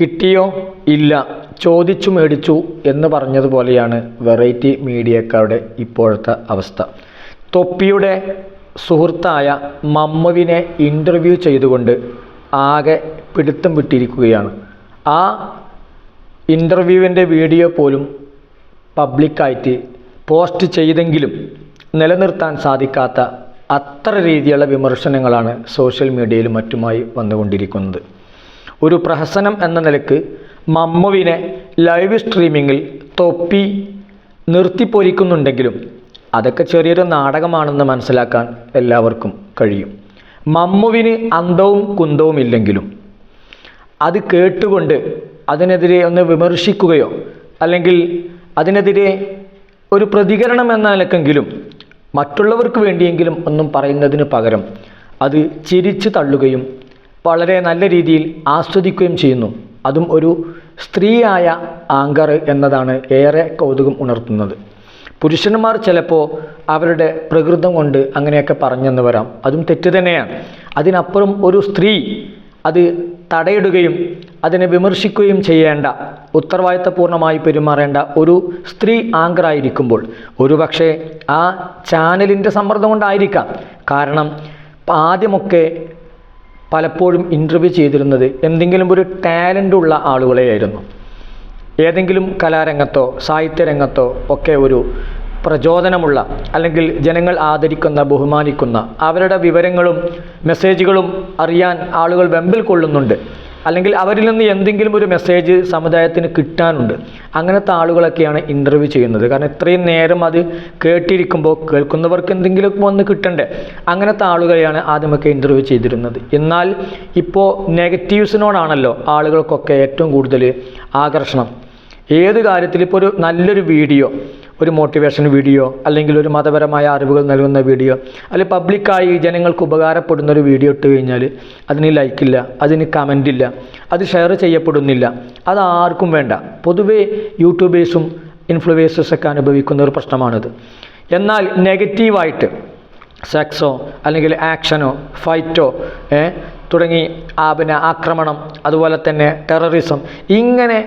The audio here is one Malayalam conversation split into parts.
കിട്ടിയോ ഇല്ല ചോദിച്ചു മേടിച്ചു എന്ന് പറഞ്ഞതുപോലെയാണ് വെറൈറ്റി മീഡിയക്കാരുടെ ഇപ്പോഴത്തെ അവസ്ഥ. തൊപ്പിയുടെ സുഹൃത്തായ മമ്മുവിനെ ഇന്റർവ്യൂ ചെയ്തുകൊണ്ട് ആകെ പിടുത്തം വിട്ടിരിക്കുകയാണ്. ആ ഇന്റർവ്യൂവിന്റെ വീഡിയോ പോലും പബ്ലിക്കായിട്ട് പോസ്റ്റ് ചെയ്തെങ്കിലും നിലനിർത്താൻ സാധിക്കാത്ത അത്ര രീതിയിലുള്ള വിമർശനങ്ങളാണ് സോഷ്യൽ മീഡിയയിലും മറ്റുമായി വന്നുകൊണ്ടിരിക്കുന്നത്. ഒരു പ്രഹസനം എന്ന നിലയ്ക്ക് മമ്മുവിനെ ലൈവ് സ്ട്രീമിങ്ങിൽ തൊപ്പി നിർത്തിപ്പൊരിക്കുന്നുണ്ടെങ്കിലും അതൊക്കെ ചെറിയൊരു നാടകമാണെന്ന് മനസ്സിലാക്കാൻ എല്ലാവർക്കും കഴിയും. മമ്മുവിന് അന്തവും കുന്തവും ഇല്ലെങ്കിലും അത് കേട്ടുകൊണ്ട് അതിനെതിരെ ഒന്ന് വിമർശിക്കുകയോ അല്ലെങ്കിൽ അതിനെതിരെ ഒരു പ്രതികരണം എന്ന നിലക്കെങ്കിലും മറ്റുള്ളവർക്ക് വേണ്ടിയെങ്കിലും ഒന്നും പറയുന്നതിന് പകരം അത് ചിരിച്ചു തള്ളുകയും വളരെ നല്ല രീതിയിൽ ആസ്വദിക്കുകയും ചെയ്യുന്നു. അതും ഒരു സ്ത്രീയായ ആങ്കർ എന്നതാണ് ഏറെ കൗതുകം ഉണർത്തുന്നത്. പുരുഷന്മാർ ചിലപ്പോൾ അവരുടെ പ്രകൃതം കൊണ്ട് അങ്ങനെയൊക്കെ പറഞ്ഞെന്ന് വരാം. അതും തെറ്റ് തന്നെയാണ്. അതിനപ്പുറം ഒരു സ്ത്രീ അത് തടയിടുകയും അതിനെ വിമർശിക്കുകയും ചെയ്യേണ്ട ഉത്തരവാദിത്തപൂർണമായി പെരുമാറേണ്ട ഒരു സ്ത്രീ ആങ്കറായിരിക്കുമ്പോൾ ഒരുപക്ഷെ ആ ചാനലിന്റെ സമ്മർദ്ദം കൊണ്ടായിരിക്കാം. കാരണം ആദ്യമൊക്കെ പലപ്പോഴും ഇന്റർവ്യൂ ചെയ്തിരുന്നത് എന്തെങ്കിലും ഒരു ടാലന്റ് ഉള്ള ആളുകളെയായിരുന്നു. ഏതെങ്കിലും കലാരംഗത്തോ സാഹിത്യരംഗത്തോ ഒക്കെ ഒരു പ്രചോദനമുള്ള അല്ലെങ്കിൽ ജനങ്ങൾ ആദരിക്കുന്ന ബഹുമാനിക്കുന്ന അവരുടെ വിവരങ്ങളും മെസ്സേജുകളും അറിയാൻ ആളുകൾ വെമ്പിൽ കൊള്ളുന്നുണ്ട്. അല്ലെങ്കിൽ അവരിൽ നിന്ന് എന്തെങ്കിലും ഒരു മെസ്സേജ് സമുദായത്തിന് കിട്ടാനുണ്ട്. അങ്ങനത്തെ ആളുകളൊക്കെയാണ് ഇന്റർവ്യൂ ചെയ്യുന്നത്. കാരണം ഇത്രയും നേരം അത് കേട്ടിരിക്കുമ്പോൾ കേൾക്കുന്നവർക്ക് എന്തെങ്കിലും വന്ന് കിട്ടണ്ടേ? അങ്ങനത്തെ ആളുകളെയാണ് ആദ്യമൊക്കെ ഇന്റർവ്യൂ ചെയ്തിരുന്നത്. എന്നാൽ ഇപ്പോൾ നെഗറ്റീവ്സിനോടാണല്ലോ ആളുകൾക്കൊക്കെ ഏറ്റവും കൂടുതൽ ആകർഷണം. ഏത് കാര്യത്തിൽ ഇപ്പോൾ ഒരു നല്ലൊരു വീഡിയോ ഒരു മോട്ടിവേഷൻ വീഡിയോ അല്ലെങ്കിൽ ഒരു മതപരമായ അറിവുകൾ നൽകുന്ന വീഡിയോ അല്ലെങ്കിൽ പബ്ലിക്കായി ജനങ്ങൾക്ക് ഉപകാരപ്പെടുന്ന ഒരു വീഡിയോ ഇട്ട് കഴിഞ്ഞാൽ അതിന് ലൈക്കില്ല അതിന് കമന്റ് ഇല്ല അത് ഷെയർ ചെയ്യപ്പെടുന്നില്ല. അത് ആർക്കും വേണ്ട. പൊതുവേ യൂട്യൂബേഴ്സും ഇൻഫ്ലുവേഴ്സേഴ്സൊക്കെ അനുഭവിക്കുന്ന ഒരു പ്രശ്നമാണിത്. എന്നാൽ നെഗറ്റീവായിട്ട് സെക്സോ അല്ലെങ്കിൽ ആക്ഷനോ ഫൈറ്റോ തുടങ്ങി ആ പിന്നെ ആക്രമണം അതുപോലെ തന്നെ ടെററിസം ഇങ്ങനെ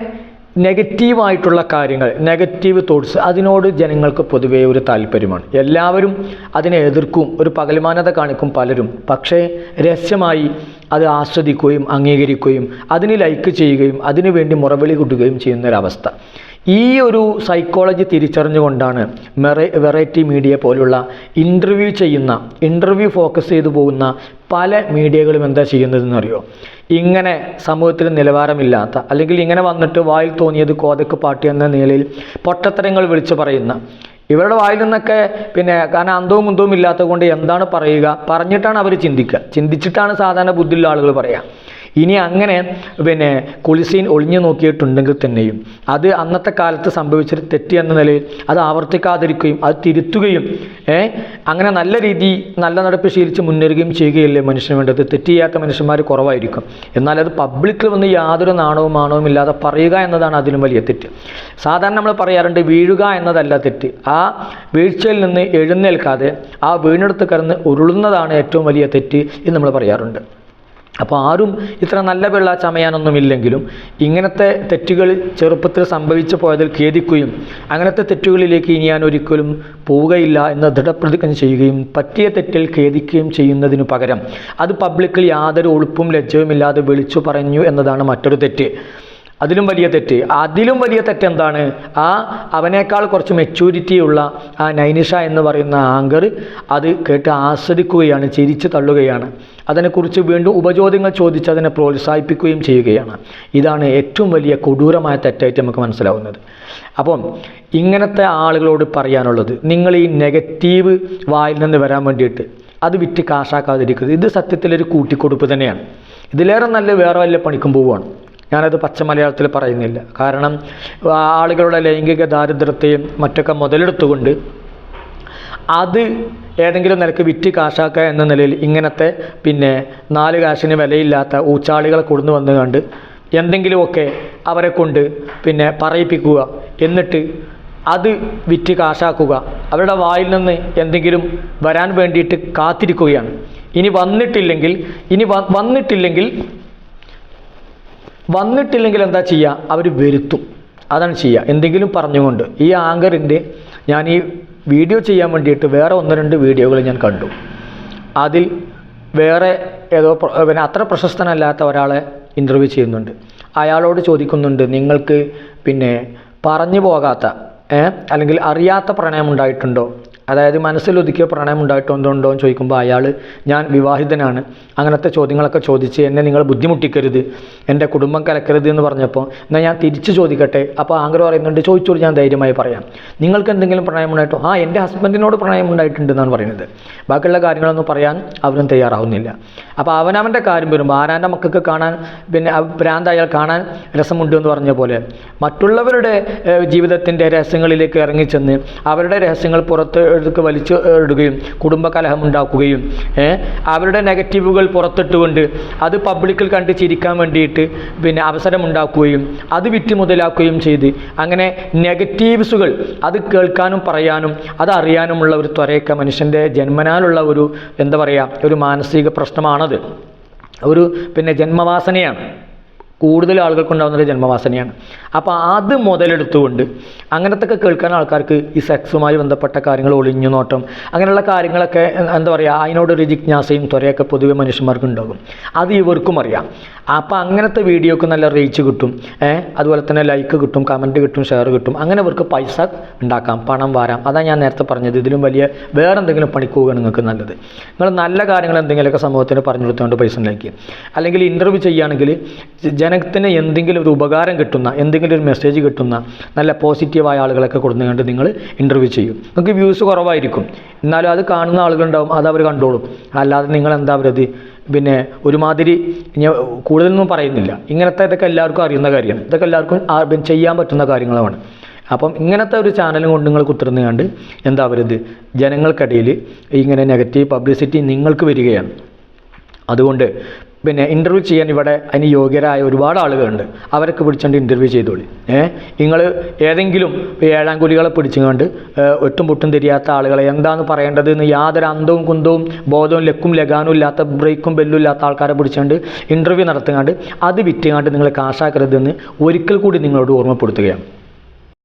നെഗറ്റീവായിട്ടുള്ള കാര്യങ്ങൾ നെഗറ്റീവ് തോട്ട്സ് അതിനോട് ജനങ്ങൾക്ക് പൊതുവേ ഒരു താല്പര്യമാണ്. എല്ലാവരും അതിനെ എതിർക്കും ഒരു പകൽമാനത കാണിക്കും പലരും. പക്ഷേ രഹസ്യമായി അത് ആസ്വദിക്കുകയും അംഗീകരിക്കുകയും അതിന് ലൈക്ക് ചെയ്യുകയും അതിനു വേണ്ടി മുറവിളി കൂട്ടുകയും ചെയ്യുന്നൊരവസ്ഥ. ഈ ഒരു സൈക്കോളജി തിരിച്ചറിഞ്ഞുകൊണ്ടാണ് മെറൈ വെറൈറ്റി മീഡിയ പോലുള്ള ഇന്റർവ്യൂ ചെയ്യുന്ന ഇന്റർവ്യൂ ഫോക്കസ് ചെയ്തു പോകുന്ന പല മീഡിയകളും എന്താ ചെയ്യുന്നതെന്ന് അറിയോ ഇങ്ങനെ സമൂഹത്തിൽ നിലവാരമില്ലാത്ത അല്ലെങ്കിൽ ഇങ്ങനെ വന്നിട്ട് വായിൽ തോന്നിയത് കോതക്ക് പാട്ടി എന്ന നിലയിൽ പൊട്ടത്തരങ്ങൾ വിളിച്ചു പറയുന്ന. ഇവരുടെ വായിൽ നിന്നൊക്കെ പിന്നെ കാരണം അന്തവും മുന്തവും ഇല്ലാത്തത് കൊണ്ട് എന്താണ് പറയുക? പറഞ്ഞിട്ടാണ് അവർ ചിന്തിക്കുക. ചിന്തിച്ചിട്ടാണ് സാധാരണ ബുദ്ധിയുള്ള ആളുകൾ പറയുക ഇനി അങ്ങനെ പിന്നെ കുളിസീൻ ഒളിഞ്ഞു നോക്കിയിട്ടുണ്ടെങ്കിൽ തന്നെയും അത് അന്നത്തെ കാലത്ത് സംഭവിച്ചൊരു തെറ്റ് എന്ന നിലയിൽ അത് ആവർത്തിക്കാതിരിക്കുകയും അത് തിരുത്തുകയും അങ്ങനെ നല്ല രീതി നല്ല നടപ്പ് ശീലിച്ച് മുന്നേറുകയും ചെയ്യുകയല്ലേ മനുഷ്യന് വേണ്ടത്? തെറ്റ് ചെയ്യാത്ത മനുഷ്യന്മാർ കുറവായിരിക്കും. എന്നാൽ അത് പബ്ലിക്കിൽ വന്ന് യാതൊരു നാണവും മാണവും ഇല്ലാതെ പറയുക എന്നതാണ് അതിലും വലിയ തെറ്റ്. സാധാരണ നമ്മൾ പറയാറുണ്ട് വീഴുക എന്നതല്ല തെറ്റ്. ആ വീഴ്ചയിൽ നിന്ന് എഴുന്നേൽക്കാതെ ആ വീണെടുത്ത് കിടന്ന് ഉരുളുന്നതാണ് ഏറ്റവും വലിയ തെറ്റ് എന്ന് നമ്മൾ പറയാറുണ്ട്. അപ്പോൾ ആരും ഇത്ര നല്ല വെള്ള ചമയാനൊന്നുമില്ലെങ്കിലും ഇങ്ങനത്തെ തെറ്റുകൾ ചെറുപ്പത്തിൽ സംഭവിച്ചു പോയതിൽ ഖേദിക്കുകയും അങ്ങനത്തെ തെറ്റുകളിലേക്ക് ഇനി ഞാൻ ഒരിക്കലും പോവുകയില്ല എന്ന് ദൃഢപ്രതിജ്ഞ ചെയ്യുകയും പറ്റിയ തെറ്റിൽ ഖേദിക്കുകയും ചെയ്യുന്നതിനു പകരം അത് പബ്ലിക്കിൽ യാതൊരു ഒളുപ്പും ലജ്ജവുമില്ലാതെ വിളിച്ചു പറഞ്ഞു എന്നതാണ് മറ്റൊരു തെറ്റ്. അതിലും വലിയ തെറ്റ്. അതിലും വലിയ തെറ്റ് എന്താണ് ആ അവനേക്കാൾ കുറച്ച് മെച്യൂരിറ്റി ഉള്ള ആ നൈനിഷ എന്ന് പറയുന്ന ആങ്കർ അത് കേട്ട് ആസ്വദിക്കുകയാണ് ചിരിച്ചു തള്ളുകയാണ്. അതിനെക്കുറിച്ച് വീണ്ടും ഉപചോദ്യങ്ങൾ ചോദിച്ച് അതിനെ പ്രോത്സാഹിപ്പിക്കുകയും ചെയ്യുകയാണ്. ഇതാണ് ഏറ്റവും വലിയ കൊടൂരമായ തെറ്റായിട്ട് നമുക്ക് മനസ്സിലാവുന്നത്. അപ്പം ഇങ്ങനത്തെ ആളുകളോട് പറയാനുള്ളത് നിങ്ങൾ ഈ നെഗറ്റീവ് വായിൽ നിന്ന് വരാൻ വേണ്ടിയിട്ട് അത് വിറ്റ് കാശാക്കാതിരിക്കുന്നത് ഇത് സത്യത്തിലൊരു കൂട്ടിക്കൊടുപ്പ് തന്നെയാണ്. ഇതിലേറെ നല്ല വേറെ വല്ല പണിക്കും പോവുകയാണ്. ഞാനത് പച്ച മലയാളത്തിൽ പറയുന്നില്ല. കാരണം ആളുകളുടെ ലൈംഗിക ദാരിദ്ര്യത്തെയും മറ്റൊക്കെ മുതലെടുത്തുകൊണ്ട് അത് ഏതെങ്കിലും നിലയ്ക്ക് വിറ്റ് കാശാക്കുക എന്ന നിലയിൽ ഇങ്ങനത്തെ പിന്നെ നാല് കാശിന് വിലയില്ലാത്ത ഊച്ചാളികളെ കൊണ്ടു വന്നു കണ്ട് എന്തെങ്കിലുമൊക്കെ അവരെ കൊണ്ട് പിന്നെ പറയിപ്പിക്കുക. എന്നിട്ട് അത് വിറ്റ് കാശാക്കുക. അവരുടെ വായിൽ നിന്ന് എന്തെങ്കിലും വരാൻ വേണ്ടിയിട്ട് കാത്തിരിക്കുകയാണ്. ഇനി വന്നിട്ടില്ലെങ്കിൽ ഇനി വന്നിട്ടില്ലെങ്കിൽ വന്നിട്ടില്ലെങ്കിൽ എന്താ ചെയ്യുക? അവർ വരുത്തും. അതാണ് ചെയ്യുക. എന്തെങ്കിലും പറഞ്ഞുകൊണ്ട്. ഈ ആങ്കറിന്റെ ഞാൻ ഈ വീഡിയോ ചെയ്യാൻ വേണ്ടിയിട്ട് വേറെ ഒന്ന് രണ്ട് വീഡിയോകൾ ഞാൻ കണ്ടു. അതിൽ വേറെ ഏതോ പിന്നെ അത്ര പ്രശസ്തനല്ലാത്ത ഒരാളെ ഇന്റർവ്യൂ ചെയ്യുന്നുണ്ട്. അയാളോട് ചോദിക്കുന്നുണ്ട് നിങ്ങൾക്ക് പിന്നെ പറഞ്ഞു പോകാത്ത അല്ലെങ്കിൽ അറിയാത്ത പ്രണയം ഉണ്ടായിട്ടുണ്ടോ? അതായത് മനസ്സിലൊതുക്കിയ പ്രണയം ഉണ്ടായിട്ടുണ്ടോ എന്ന് ചോദിക്കുമ്പോൾ അയാൾ ഞാൻ വിവാഹിതനാണ്. അങ്ങനത്തെ ചോദ്യങ്ങളൊക്കെ ചോദിച്ച് എന്നെ നിങ്ങൾ ബുദ്ധിമുട്ടിക്കരുത്. എന്റെ കുടുംബം കലക്കരുത് എന്ന് പറഞ്ഞപ്പോൾ എന്നാൽ ഞാൻ തിരിച്ച് ചോദിക്കട്ടെ. അപ്പോൾ ആഗ്രഹം പറയുന്നുണ്ട് ചോദിച്ചോളൂ ഞാൻ ധൈര്യമായി പറയാം. നിങ്ങൾക്ക് എന്തെങ്കിലും പ്രണയം ഉണ്ടായിട്ടോ? ആ എന്റെ ഹസ്ബൻഡിനോട് പ്രണയം ഉണ്ടായിട്ടുണ്ട് എന്നാണ് പറയുന്നത്. ബാക്കിയുള്ള കാര്യങ്ങളൊന്നും പറയാൻ അവരും തയ്യാറാവുന്നില്ല. അപ്പോൾ അവനവന്റെ കാര്യം വരുമ്പോൾ ആരാന്റെ മക്കൾക്ക് കാണാൻ പിന്നെ ഭ്രാന്ത് അയാൾ കാണാൻ രസമുണ്ട് എന്ന് പറഞ്ഞ പോലെ മറ്റുള്ളവരുടെ ജീവിതത്തിന്റെ രഹസ്യങ്ങളിലേക്ക് ഇറങ്ങിച്ചെന്ന് അവരുടെ രഹസ്യങ്ങൾ പുറത്ത് എടുത്ത് വലിച്ചു ഇടുകയും കുടുംബകലഹം ഉണ്ടാക്കുകയും അവരുടെ നെഗറ്റീവുകൾ പുറത്തിട്ടുകൊണ്ട് അത് പബ്ലിക്കിൽ കണ്ട് ചിരിക്കാൻ വേണ്ടിയിട്ട് പിന്നെ അവസരമുണ്ടാക്കുകയും അത് വിറ്റ് മുതലാക്കുകയും ചെയ്ത് അങ്ങനെ നെഗറ്റീവ്സുകൾ അത് കേൾക്കാനും പറയാനും അത് അറിയാനുമുള്ള ഒരു ത്വരയൊക്കെ മനുഷ്യന്റെ ജന്മനാലുള്ള ഒരു എന്താ പറയുക ഒരു മാനസിക പ്രശ്നമാണത്. ഒരു പിന്നെ ജന്മവാസനയാണ്. കൂടുതൽ ആളുകൾക്കുണ്ടാകുന്നൊരു ജന്മവാസനയാണ്. അപ്പോൾ അത് മുതലെടുത്തുകൊണ്ട് അങ്ങനത്തെ ഒക്കെ കേൾക്കാൻ ആൾക്കാർക്ക് ഈ സെക്സുമായി ബന്ധപ്പെട്ട കാര്യങ്ങൾ ഒളിഞ്ഞു നോട്ടം അങ്ങനെയുള്ള കാര്യങ്ങളൊക്കെ എന്താ പറയുക അതിനോടൊരു ജിജ്ഞാസയും ത്വരയൊക്കെ പൊതുവെ മനുഷ്യന്മാർക്ക് ഉണ്ടാകും. അത് ഇവർക്കും അറിയാം. അപ്പോൾ അങ്ങനത്തെ വീഡിയോക്ക് നല്ല റീച്ച് കിട്ടും. അതുപോലെ തന്നെ ലൈക്ക് കിട്ടും കമന്റ് കിട്ടും ഷെയർ കിട്ടും. അങ്ങനെ അവർക്ക് പൈസ ഉണ്ടാക്കാം പണം വരാം. അതാണ് ഞാൻ നേരത്തെ പറഞ്ഞത്. ഇതിലും വലിയ വേറെ എന്തെങ്കിലും പണിക്ക് പോവുകയാണ് നിങ്ങൾക്ക് നല്ലത്. നിങ്ങൾ നല്ല കാര്യങ്ങൾ എന്തെങ്കിലുമൊക്കെ സമൂഹത്തിന് പറഞ്ഞു കൊടുത്തുകൊണ്ട് പൈസ ഉണ്ടാക്കി. അല്ലെങ്കിൽ ഇന്റർവ്യൂ ചെയ്യുകയാണെങ്കിൽ ജനത്തിന് എന്തെങ്കിലും ഒരു ഉപകാരം കിട്ടുന്ന എന്തെങ്കിലും ഒരു മെസ്സേജ് കിട്ടുന്ന നല്ല പോസിറ്റീവായ ആളുകളൊക്കെ കൊടുത്തുകൊണ്ട് നിങ്ങൾ ഇന്റർവ്യൂ ചെയ്യും. നിങ്ങൾക്ക് വ്യൂസ് കുറവായിരിക്കും. എന്നാലും അത് കാണുന്ന ആളുകളുണ്ടാവും അത് അവർ കണ്ടോളും. അല്ലാതെ നിങ്ങൾ എന്താ അവരത് പിന്നെ ഒരുമാതിരി കൂടുതലൊന്നും പറയുന്നില്ല. ഇങ്ങനത്തെ ഇതൊക്കെ എല്ലാവർക്കും അറിയുന്ന കാര്യമാണ്. ഇതൊക്കെ എല്ലാവർക്കും ചെയ്യാൻ പറ്റുന്ന കാര്യങ്ങളുമാണ് അപ്പം ഇങ്ങനത്തെ ഒരു ചാനലും കൊണ്ട് നിങ്ങൾ കുത്തിരുന്ന് കണ്ട് എന്താ അവരത് ജനങ്ങൾക്കിടയിൽ ഇങ്ങനെ നെഗറ്റീവ് പബ്ലിസിറ്റി നിങ്ങൾക്ക് വരികയാണ്. അതുകൊണ്ട് പിന്നെ ഇന്റർവ്യൂ ചെയ്യാൻ ഇവിടെ അതിന് യോഗ്യരായ ഒരുപാട് ആളുകളുണ്ട്. അവരൊക്കെ പിടിച്ചുകൊണ്ട് ഇന്റർവ്യൂ ചെയ്തോളി. ഏഹ് നിങ്ങൾ ഏതെങ്കിലും ഏഴാം കുലികളെ പിടിച്ചുകൊണ്ട് ഒട്ടും പൊട്ടും തിരിയാത്ത ആളുകളെ എന്താണ് പറയേണ്ടത് എന്ന് യാതൊരു അന്തവും കുന്തവും ബോധവും ലക്കും ലഗാനും ഇല്ലാത്ത ബ്രേക്കും ബെല്ലും ഇല്ലാത്ത ആൾക്കാരെ പിടിച്ചുകൊണ്ട് ഇന്റർവ്യൂ നടത്തുകയാണ്ട് അത് വിറ്റുകാണ്ട് നിങ്ങൾ കാശാക്കരുതെന്ന് ഒരിക്കൽ കൂടി നിങ്ങളോട് ഓർമ്മപ്പെടുത്തുകയാണ്.